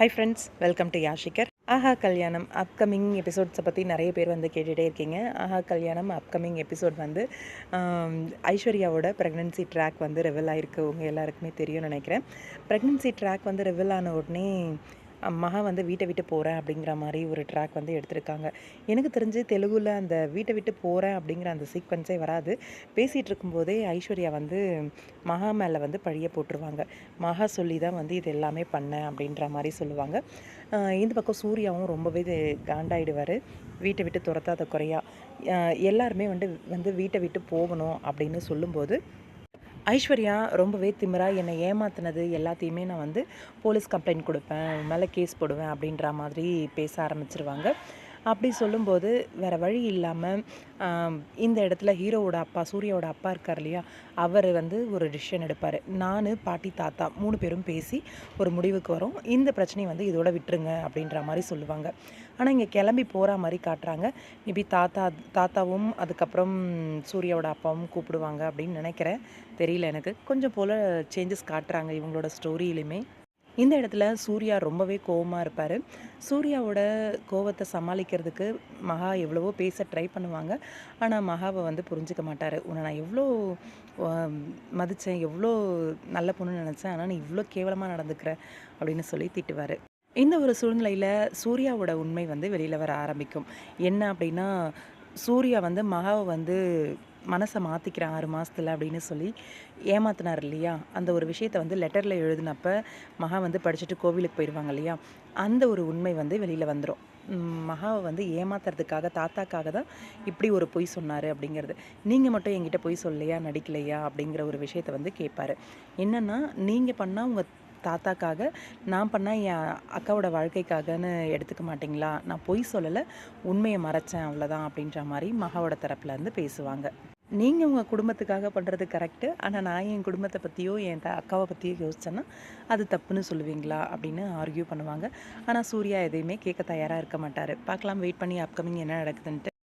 High friends welcome to யாஷிகர் ஆஹா கல்யாணம் upcoming எபிசோட்ஸை பற்றி நிறைய பேர் வந்து கேட்டுகிட்டே இருக்கீங்க. ஆஹா கல்யாணம் அப்கமிங் எபிசோட் வந்து ஐஸ்வர்யாவோட ப்ரெக்னென்சி ட்ராக் வந்து ரெவல் ஆகிருக்கு உங்கள் எல்லாருக்குமே தெரியும்னு நினைக்கிறேன். ப்ரெக்னென்சி ட்ராக் வந்து ரெவல் ஆன உடனே மகா வந்து வீட்டை விட்டு போகிறேன் அப்படிங்கிற மாதிரி ஒரு ட்ராக் வந்து எடுத்திருக்காங்க. எனக்கு தெரிஞ்சு தெலுங்குல அந்த வீட்டை விட்டு போகிறேன் அப்படிங்கிற அந்த சீக்வன்ஸே வராது. பேசிகிட்டு இருக்கும்போதே ஐஸ்வர்யா வந்து மகா மேலே வந்து பழிய போட்டுருவாங்க. மகா சொல்லி தான் வந்து இது எல்லாமே பண்ணேன் அப்படின்ற மாதிரி சொல்லுவாங்க. இந்த பக்கம் சூர்யாவும் ரொம்பவே இது காண்டாயிடுவார். வீட்டை விட்டு துரத்தாத குறையா. எல்லாருமே வந்து வந்து வீட்டை விட்டு போகணும் அப்படின்னு சொல்லும்போது ஐஸ்வர்யா ரொம்பவே திமிரா என்னை ஏமாத்தினது எல்லாத்தையுமே நான் வந்து போலீஸ் கம்ப்ளைண்ட் கொடுப்பேன் மேலே கேஸ் போடுவேன் அப்படின்ற மாதிரி பேச ஆரம்பிச்சிருவாங்க. அப்படி சொல்லும்போது வேறு வழி இல்லாமல் இந்த இடத்துல ஹீரோவோட அப்பா சூர்யாவோட அப்பா இருக்கார் இல்லையா? அவர் வந்து ஒரு டிசிஷன் எடுப்பார். நான் பாட்டி தாத்தா மூணு பேரும் பேசி ஒரு முடிவுக்கு வரோம். இந்த பிரச்சனையை வந்து இதோட விட்டுருங்க அப்படின்ற மாதிரி சொல்லுவாங்க. ஆனால் இங்கே கிளம்பி போகிற மாதிரி காட்டுறாங்க. மேபி தாத்தா தாத்தாவும் அதுக்கப்புறம் சூர்யாவோட அப்பாவும் கூப்பிடுவாங்க அப்படின்னு நினைக்கிறேன். தெரியல எனக்கு. கொஞ்சம் போல் சேஞ்சஸ் காட்டுறாங்க இவங்களோட ஸ்டோரியிலுமே இந்த இடத்துல சூர்யா ரொம்பவே கோவமாக இருப்பார். சூர்யாவோட கோவத்தை சமாளிக்கிறதுக்கு மகா எவ்வளவோ பேச ட்ரை பண்ணுவாங்க. ஆனால் மகாவை வந்து புரிஞ்சுக்க மாட்டார். உன்னை நான் எவ்வளோ மதித்தேன் எவ்வளோ நல்ல பொண்ணுன்னு நினச்சேன். ஆனால் நீ இவ்வளோ கேவலமாக நடந்துக்கிற அப்படின்னு சொல்லி திட்டுவார். இந்த ஒரு சூழ்நிலையில் சூர்யாவோட உண்மை வந்து வெளியில் வர ஆரம்பிக்கும். என்ன அப்படின்னா சூர்யா வந்து மகாவை வந்து மனசை மாற்றிக்கிறேன் ஆறு மாதத்தில் அப்படின்னு சொல்லி ஏமாத்தினார் இல்லையா? அந்த ஒரு விஷயத்தை வந்து லெட்டரில் எழுதினப்ப மகா வந்து படிச்சுட்டு கோவிலுக்கு போயிடுவாங்க இல்லையா? அந்த ஒரு உண்மை வந்து வெளியில் வந்துடும் மகாவை வந்து ஏமாத்துறதுக்காக தாத்தாக்காக தான் இப்படி ஒரு பொய் சொன்னார் அப்படிங்கிறது. நீங்கள் மட்டும் என்கிட்ட பொய் சொல்லலையா நடிக்கலையா அப்படிங்கிற ஒரு விஷயத்தை வந்து கேட்பாரு. என்னென்னா நீங்கள் பண்ணால் உங்கள் தாத்தாக்காக நான் பண்ணால் என் அக்காவோட வாழ்க்கைக்காகன்னு எடுத்துக்க மாட்டிங்களா? நான் பொய் சொல்லலை உண்மையை மறைச்சேன் அவ்வளோதான் அப்படின்ற மாதிரி மகாவோட தரப்புலேருந்து பேசுவாங்க. நீங்கள் உங்கள் குடும்பத்துக்காக பண்ணுறது கரெக்டு ஆனால் நான் என் குடும்பத்தை பற்றியோ என் த அக்காவை பற்றியோ யோசிச்சேன்னா அது தப்புன்னு சொல்லுவீங்களா? அப்படின்னு ஆர்கியூ பண்ணுவாங்க. ஆனால் சூர்யா எதையுமே கேட்க தயாராக இருக்க மாட்டார். பார்க்கலாம் வெயிட் பண்ணி அப்கமிங் என்ன நடக்குதுன்ட்டு.